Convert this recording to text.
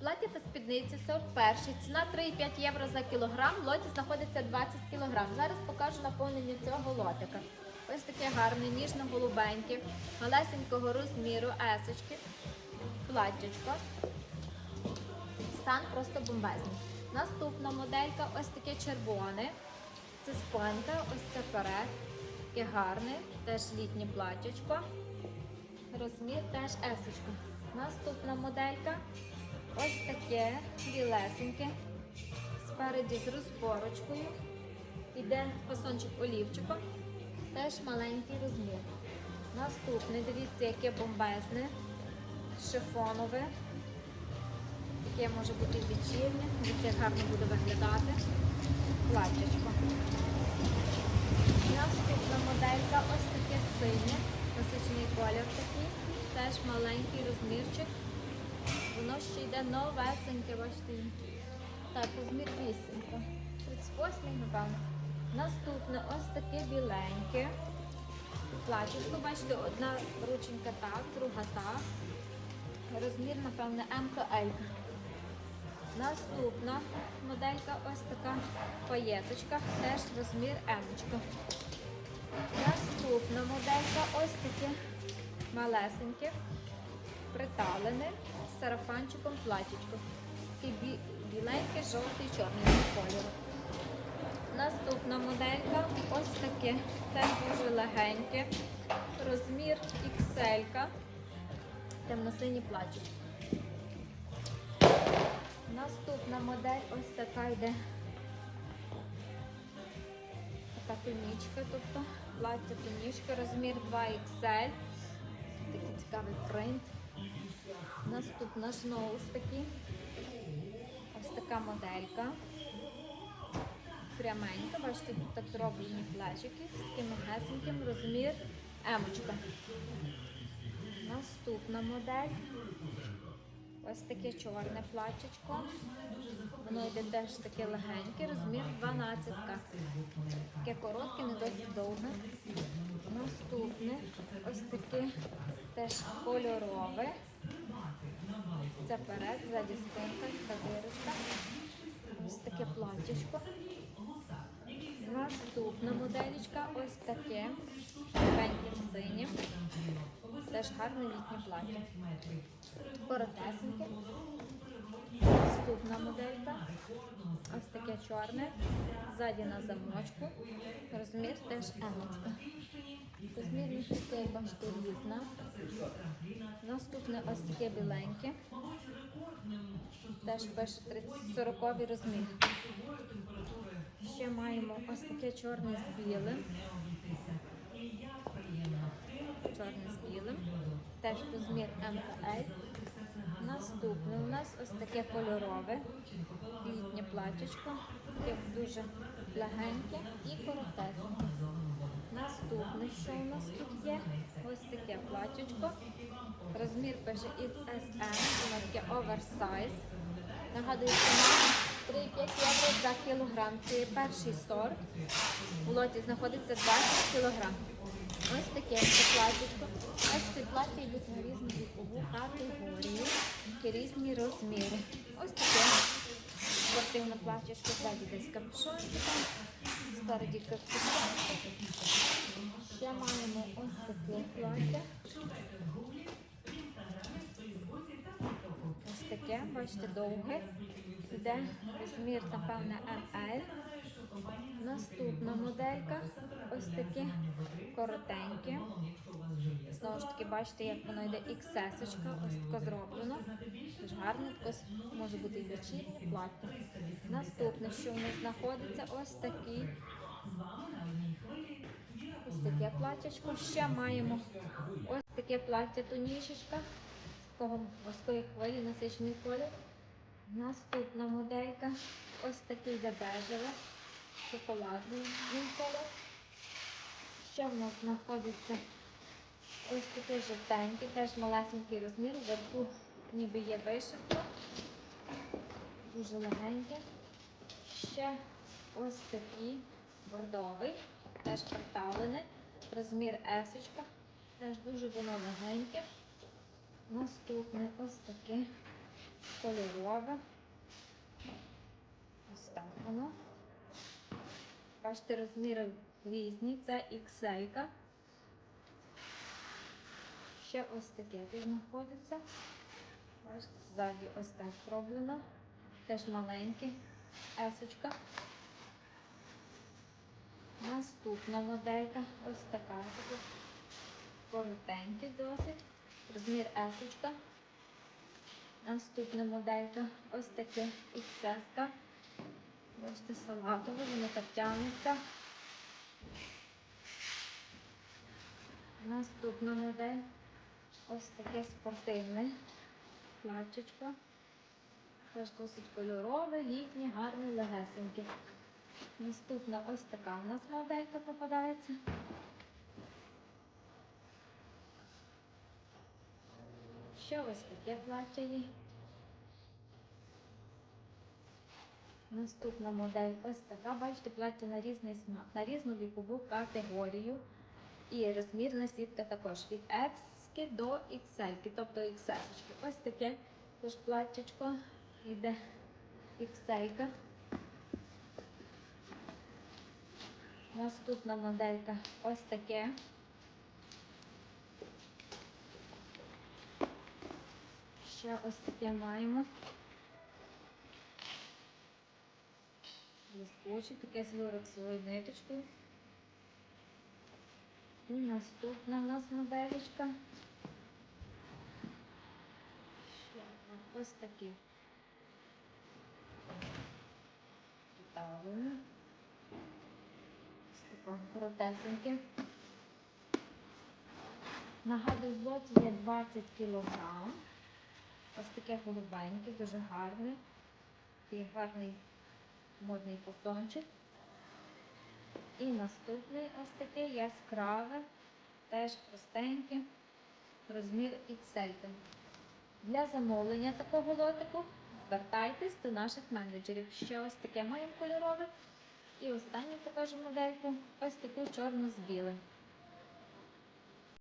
Плаття та спідниці сорт перший. Ціна 3,5 євро за кілограм. В лоті знаходиться 20 кілограм. Зараз покажу наповнення цього лотика. Ось таке гарне, ніжно-голубеньке, малесенького розміру, есочки, платтячко. Стан просто бомбезний. Наступна моделька ось таке червоне. Це спинка, ось це перед. Таке гарне, теж літнє платтячко. Розмір теж есочка. Наступна моделька. Ось таке білесеньке. Спереді з розпорочкою. Іде фасончик олівчиком. Теж маленький розмір. Наступне, дивіться, яке бомбезне, шифонове. Таке може бути вечірнє. Дивіться, гарно буде виглядати. Платтячко. Наступна моделька ось таке синє, насичений колір такий, теж маленький розмірчик. Воно ще йде новесеньке, бачите. Так, розмір 8. 38, напевно. Наступне ось таке біленьке. Платічко, бачите, одна рученька так, друга так. Розмір, напевне, М L. Наступна моделька ось така паєточка, теж розмір М. Наступна моделька ось таке малесеньке, приталене сарафанчиком платічко. Таке бі- біленьке, жовтий, чорний кольору. Наступна моделька ось таке, теж дуже легеньке, розмір XL, темно-синій платічко. Наступна модель ось така йде. Така тунічка, тобто плаття тунічка, розмір 2XL. Такий цікавий принт. Наступна знову ж таки. Ось така моделька. Пряменька, бачите, тут так зроблені плечики з таким гесеньким розмір емочка. Наступна модель. Ось таке чорне платячко. Воно йде теж таке легеньке, розмір 12. Таке коротке, не досить довге. Наступне ось таке теж кольорове. Це перед, ззаді спинка, така дирочка. Ось таке платтячко. Наступна моделічка ось таке. Легеньке синє. Теж гарне літнє плаття. Коротесеньке. Наступна моделька. Ось таке чорне. Ззаді на замочку. Розмір теж емочка. Розмірність таке, як різна. Наступне ось таке біленьке. Теж пише 40 розмір. Ще маємо ось таке чорне з білим. Чорне з білим. Теж розмір МКЛ. Наступне у нас ось таке кольорове, літнє платічко, таке дуже легеньке і коротесеньке. Наступне, що у нас тут є? Ось таке платічко. Розмір пише SM, воно таке оверсайз. Нагадую, ціна 3,5 євро за кілограм. Це перший сорт. У лоті знаходиться 20 кілограм. Ось таке платічко. Бачите, плаття йдуть на різні вікову категорію, такі різні розміри. Ось таке спортивне платтячко, ззаді десь капюшончик, спереді капюшон. Ще маємо ось таке плаття. Ось таке, бачите, довге. Іде розмір, напевне, ML. Наступна моделька. Ось таке коротеньке. Ж таки, бачите, як воно йде XS, ось таке зроблено. Дуже гарне, таке може бути і вечірнє плаття. Наступне, що в нас знаходиться, ось такий. Ось таке платтячко. Ще маємо ось таке плаття тонішечка. З такого морської хвилі, насичений колір. Наступна моделька. Ось такий бежеве, шоколадний колір. Ще в нас знаходиться ось такий жовтенький, теж малесенький розмір, вверху ніби є вишивка. Дуже легеньке. Ще ось такий бордовий, теж приталений, розмір есочка, теж дуже воно легеньке. Наступне ось таке кольорове. Ось так воно. Бачите, розміри різні, це XL. Ще ось таке тут знаходиться. Ззаді ось так зроблено. Теж маленький. Есочка. Наступна моделька. Ось така. Коротенький досить. Розмір есочка. Наступна моделька. Ось таке XS. Бачите, салатове, воно так тягнеться. Наступна модель. Ось таке спортивне платчечко. Теж досить кольорове, літнє, гарне, легесеньке. Наступна ось така у нас моделька попадається. Ще ось таке плаття є. Наступна модель ось така. Бачите, плаття на різний смак, на різну вікову категорію. І розмірна сітка також від X до XL, тобто XS. Ось таке теж платтячко йде XL. Наступна моделька ось таке. Ще ось таке маємо. Блискуче, таке з люрексовою ниточкою. І наступна у нас моделька. Ще. Ось такі. Ставимо. Ось таке коротесеньке. Нагадую, в лоті є 20 кг. Ось таке голубеньке, дуже гарне. І гарний модний повтончик. І наступний ось такий яскравий, теж простенький, розмір XL. Для замовлення такого лотику звертайтесь до наших менеджерів. Ще ось таке маємо кольорове. І останню покажу модельку, ось таку чорну з білим.